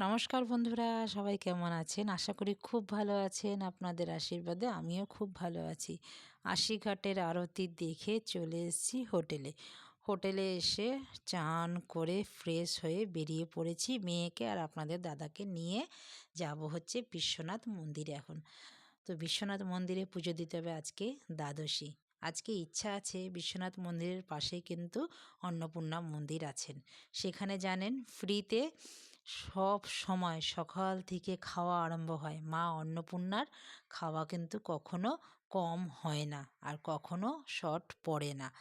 নমস্কার বন্ধুরা, সবাই কেমন আছেন? আশা করি খুব ভালো আছেন। আপনাদের আশীর্বাদে আমিও খুব ভালো আছি। আশিঘাটের আরতি দেখে চলে এসেছি হোটেলে। হোটেলে এসে চান করে ফ্রেশ হয়ে বেরিয়ে পড়েছি। মেয়েকে আর আপনাদের দাদাকে নিয়ে যাব হচ্ছে বিশ্বনাথ মন্দিরে এখন। তো বিশ্বনাথ মন্দিরে পুজো দিতে হবে আজকে দ্বাদশী। আজকে ইচ্ছা আছে, বিশ্বনাথ মন্দিরের পাশেই কিন্তু অন্নপূর্ণা মন্দির আছেন। সেখানে জানেন, ফ্রিতে সব সময় সকাল থেকে খাওয়া আরম্ভ হয়। মা অন্নপূর্ণার খাওয়া কিন্তু কখনো কম হয় না আর কখনো শর্ট পড়ে না।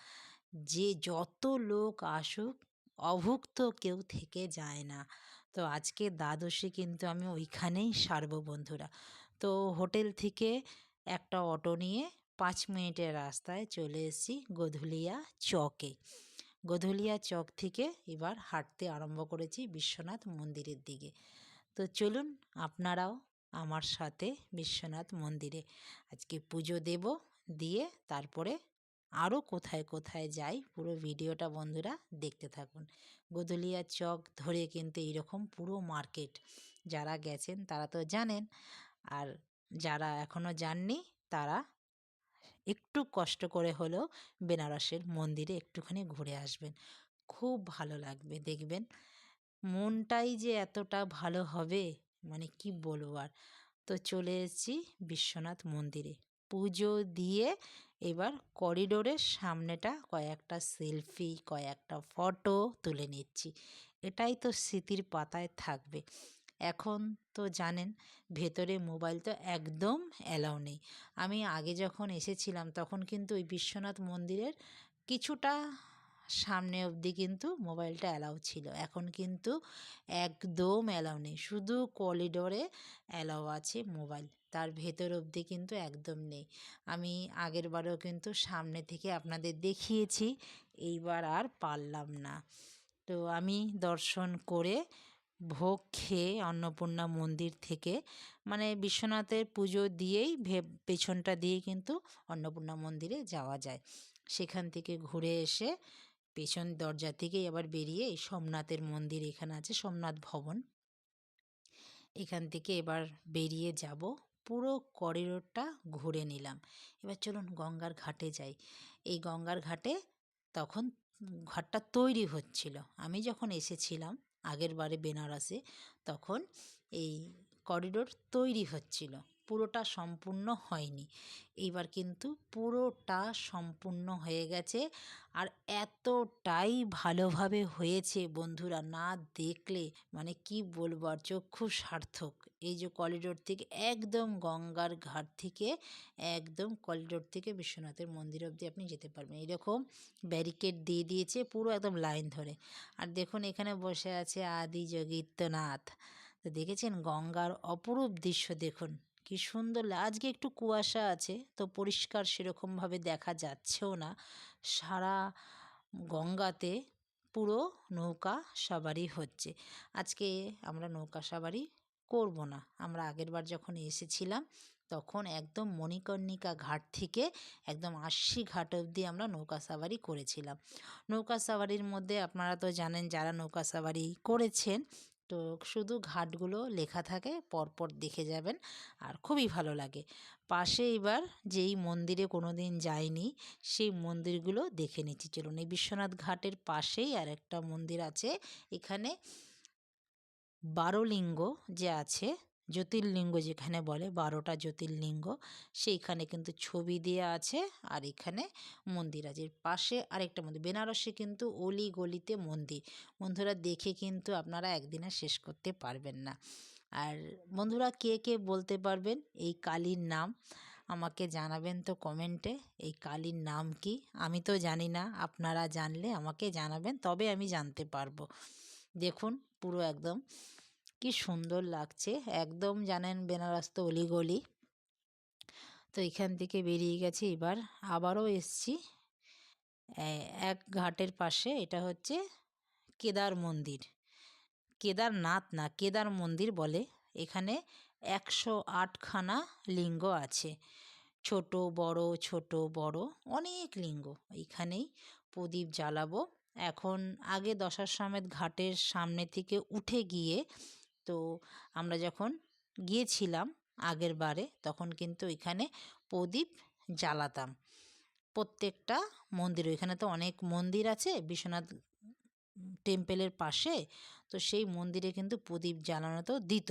যে যত লোক আসুক, অভুক্ত কেউ থেকে যায় না। তো আজকে দ্বাদশী কিন্তু আমি ওইখানেই সারবো বন্ধুরা। তো হোটেল থেকে একটা অটো নিয়ে পাঁচ মিনিটের রাস্তায় চলে এসেছি গধুলিয়া চকে। গধুলিয়া চক থেকে এবার হাঁটতে আরম্ভ করেছি বিশ্বনাথ মন্দিরের দিকে। তো চলুন আপনারাও আমার সাথে বিশ্বনাথ মন্দিরে আজকে পুজো দেব, দিয়ে তারপরে আরও কোথায় কোথায় যাই পুরো ভিডিওটা বন্ধুরা দেখতে থাকুন। গদুলিয়া চক ধরে কিন্তু এইরকম পুরো মার্কেট, যারা গেছেন তারা তো জানেন, আর যারা এখনও যাননি তারা একটু কষ্ট করে হলেও বেনারসের মন্দিরে একটুখানি ঘুরে আসবেন। খুব ভালো লাগবে দেখবেন। মনটাই যে এতটা ভালো হবে মানে কি বলব আর? তো চলে এসেছি বিশ্বনাথ মন্দিরে। পুজো দিয়ে এবার করিডোরের সামনেটা কয়েকটা সেলফি, কয়েকটা ফটো তুলে নিচ্ছি। এটাই তো স্মৃতির পাতায় থাকবে। এখন তো জানেন, ভেতরে মোবাইল তো একদম অ্যালাউ নেই। আমি আগে যখন এসেছিলাম, তখন কিন্তু ওই বিশ্বনাথ মন্দিরের কিছুটা সামনে অবধি কিন্তু মোবাইলটা অ্যালাউ ছিল। এখন কিন্তু একদম অ্যালাউ নেই। শুধু করিডোরে অ্যালাউ আছে মোবাইল। তার ভেতর অবধি কিন্তু একদম নেই। আমি আগের বারেও কিন্তু সামনে থেকে আপনাদের দেখিয়েছি, এইবার আর পারলাম না। তো আমি দর্শন করে ভোগ খেয়ে অন্নপূর্ণা মন্দির থেকে মানে বিশ্বনাথের পুজো দিয়েই পেছনটা দিয়েই কিন্তু অন্নপূর্ণা মন্দিরে যাওয়া যায়। সেখান থেকে ঘুরে এসে পেছন দরজা থেকে আবার বেরিয়ে এই সোমনাথের মন্দির এখানে আছে, সোমনাথ ভবন। এখান থেকে এবার বেরিয়ে যাব, পুরো করিডোরটা ঘুরে নিলাম। এবার চলুন গঙ্গার ঘাটে যাই। এই গঙ্গার ঘাটে তখন ঘাটটা তৈরি হচ্ছিল। আমি যখন এসেছিলাম আগের বারে বেনারসে তখন এই করিডোর তৈরি হচ্ছিল। পুরোটা সম্পূর্ণ হয়নি। এইবার কিন্তু পুরোটা সম্পূর্ণ হয়ে গেছে আর এতটাই ভালোভাবে হয়েছে বন্ধুরা, না দেখলে মানে কি বলব আর চক্ষু সার্থক। এই যে করিডোর থেকে একদম গঙ্গার ঘাট থেকে একদম করিডোর থেকে বিশ্বনাথের মন্দির অবধি আপনি যেতে পারবেন। এরকম ব্যারিকেড দিয়ে দিয়েছে পুরো একদম লাইন ধরে। আর দেখুন, এখানে বসে আছে আদি যোগীত্বনাথ তো দেখেছেন গঙ্গার অপরূপ দৃশ্য দেখুন। কি সুন্দর আজকে একটু কুয়াশা আছে, তো পরিষ্কার সেরকমভাবে দেখা যাচ্ছেও না। সারা গঙ্গাতে পুরো নৌকা সাবারি হচ্ছে। আজকে আমরা নৌকা সাবারি করব না। আমরা আগের বার যখন এসেছিলাম, তখন একদম মণিকর্ণিকা ঘাট থেকে একদম আশি ঘাট অবধি আমরা নৌকা সাবারি করেছিলাম। নৌকা সাবারির মধ্যে আপনারা তো জানেন, যারা নৌকা সাবারি করেছেন তো শুধু ঘাটগুলো লেখা থাকে, পরপর দেখে যাবেন আর খুবই ভালো লাগে। পাশে এবার যেই মন্দিরে কোনো দিন যাইনি, সেই মন্দিরগুলো দেখে নিচ্ছি। চলুন, এই বিশ্বনাথ ঘাটের পাশেই আর একটা মন্দির আছে। এখানে বারোলিঙ্গ যে আছে জ্যোতির্লিঙ্গ যেখানে বলে, বারোটা জ্যোতির্লিঙ্গ, সেইখানে কিন্তু ছবি দেওয়া আছে। আর এখানে মন্দির আছে। পাশে আরেকটা মন্দির, বেনারসে কিন্তু অলি গলিতে মন্দির। বন্ধুরা, দেখে কিন্তু আপনারা একদিনে শেষ করতে পারবেন না। আর বন্ধুরা, কে কে বলতে পারবেন? এই কালীর নাম আমাকে জানাবেন তো কমেন্টে। এই কালীর নাম কি? আমি তো জানি না। আপনারা জানলে আমাকে জানাবেন, তবে আমি জানতে পারব। দেখুন, পুরো একদম কি সুন্দর লাগছে। একদম জানেন বেনারস তো অলিগলি। তো এখান থেকে বেরিয়ে গেছে এবার। আবারও এসছি এক ঘাটের পাশে। এটা হচ্ছে কেদার মন্দির। কেদারনাথ না, কেদার মন্দির বলে। এখানে একশো আটখানা লিঙ্গ আছে। ছোট, বড় ছোট, বড়, অনেক লিঙ্গ। এখানেই প্রদীপ জ্বালাবো। এখন আগে দশার সমেত ঘাটের সামনে থেকে উঠে গিয়ে তো আমরা যখন গিয়েছিলাম আগের বারে, তখন কিন্তু এখানে প্রদীপ জ্বালাতাম। প্রত্যেকটা মন্দির ওইখানে তো অনেক মন্দির আছে, বিশ্বনাথ টেম্পেলের পাশে, তো সেই মন্দিরে কিন্তু প্রদীপ জ্বালানো তো দিত।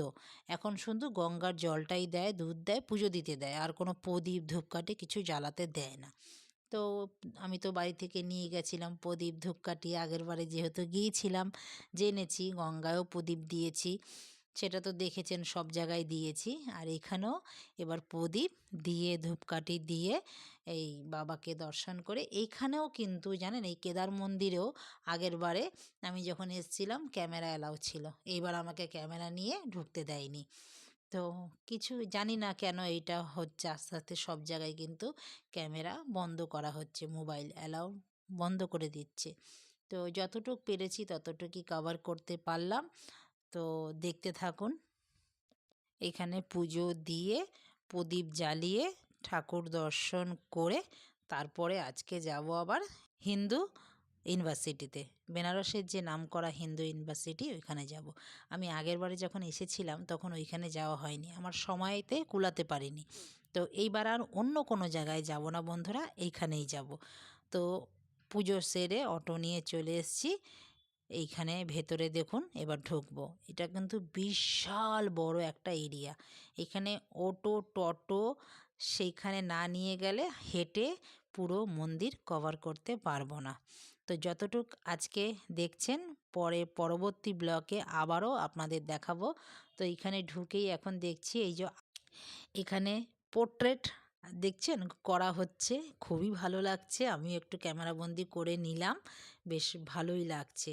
এখন শুধু গঙ্গার জলটাই দেয়, দুধ দেয়, পুজো দিতে দেয়, আর কোনো প্রদীপ ধূপকাঠি কিছু জ্বালাতে দেয় না। তো আমি তো বাড়ি থেকে নিয়ে গেছিলাম প্রদীপ ধূপকাঠি। আগের বারে যেহেতু গিয়েছিলাম, জেনেছি, গঙ্গায়ও প্রদীপ দিয়েছি। সেটা তো দেখেছেন, সব জায়গায় দিয়েছি। আর এখানেও এবার প্রদীপ দিয়ে, ধূপকাঠি দিয়ে এই বাবাকে দর্শন করে। এইখানেও কিন্তু জানেন, এই কেদার মন্দিরেও আগের বারে আমি যখন এসেছিলাম, ক্যামেরা অ্যালাউ ছিল। এইবার আমাকে ক্যামেরা নিয়ে ঢুকতে দেয়নি। তো কিছু জানি না কেন এইটা হচ্ছে আস্তে আস্তে সব জায়গায় কিন্তু ক্যামেরা বন্ধ করা হচ্ছে, মোবাইল অ্যালাউ বন্ধ করে দিচ্ছে। তো যতটুক পেরেছি ততটুকুই কভার করতে পারলাম। তো দেখতে থাকুন। এখানে পুজো দিয়ে, প্রদীপ জ্বালিয়ে, ঠাকুর দর্শন করে, তারপরে আজকে যাব আবার হিন্দু ইউনিভার্সিটিতে। বেনারসের যে নামকরা হিন্দু ইউনিভার্সিটি, ওইখানে যাব। আমি আগের বারে যখন এসেছিলাম, তখন ওইখানে যাওয়া হয়নি। আমার সময়তে কুলাতে পারিনি। তো এইবার আর অন্য কোনো জায়গায় যাব না বন্ধুরা, এইখানেই যাব। তো পুজো সেরে অটো নিয়ে চলে এসেছি। এইখানে ভেতরে দেখুন, এবার ঢুকবো। এটা কিন্তু বিশাল বড় একটা এরিয়া। এখানে অটো, টোটো, সেইখানে না নিয়ে গেলে হেঁটে পুরো মন্দির কভার করতে পারব না। তো যতটুক আজকে দেখছেন, পরে পরবর্তী ব্লকে আবারও আপনাদের দেখাবো। তো এখানে ঢুকেই এখন দেখছি এই যে, এখানে পোর্ট্রেট দেখছেন? করা হচ্ছে। খুবই ভালো লাগছে। আমি একটু ক্যামেরাবন্দি করে নিলাম। বেশ ভালোই লাগছে।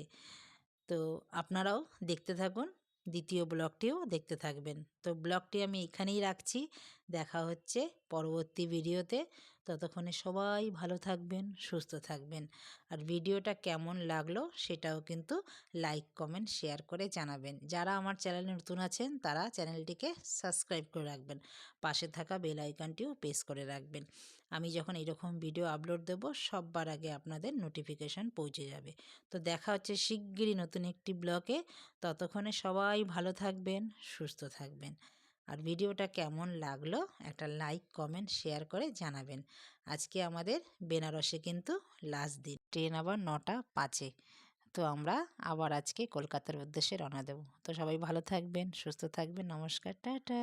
তো আপনারাও দেখতে থাকুন। দ্বিতীয় ব্লগটিও দেখতে থাকবেন। তো ব্লগটি আমি এখানেই রাখছি। দেখা হচ্ছে পরবর্তী ভিডিওতে ততক্ষণে সবাই ভালো থাকবেন, সুস্থ থাকবেন। আর ভিডিওটা কেমন লাগল সেটাও কিন্তু লাইক, কমেন্ট, শেয়ার করে জানাবেন। যারা আমার চ্যানেলে নতুন আছেন তারা চ্যানেলটিকে সাবস্ক্রাইব করে রাখবেন। পাশে থাকা বেল আইকনটিও প্রেস করে রাখবেন। আমি যখন এরকম ভিডিও আপলোড দেবো সববার আগে আপনাদের নোটিফিকেশান পৌঁছে যাবে। তো দেখা হচ্ছে শিগগিরই নতুন একটি ব্লগে। ততক্ষণে সবাই ভালো থাকবেন, সুস্থ থাকবেন। আর ভিডিওটা কেমন লাগল একটা লাইক, কমেন্ট, শেয়ার করে জানাবেন। আজকে আমাদের বেনারসে কিন্তু লাস্ট দিন, ট্রেন আবার নটা পাঁচে। তো আমরা আবার আজকে কলকাতার উদ্দেশ্যে রওনা দেব। তো সবাই ভালো থাকবেন, সুস্থ থাকবেন, নমস্কার, টাটা।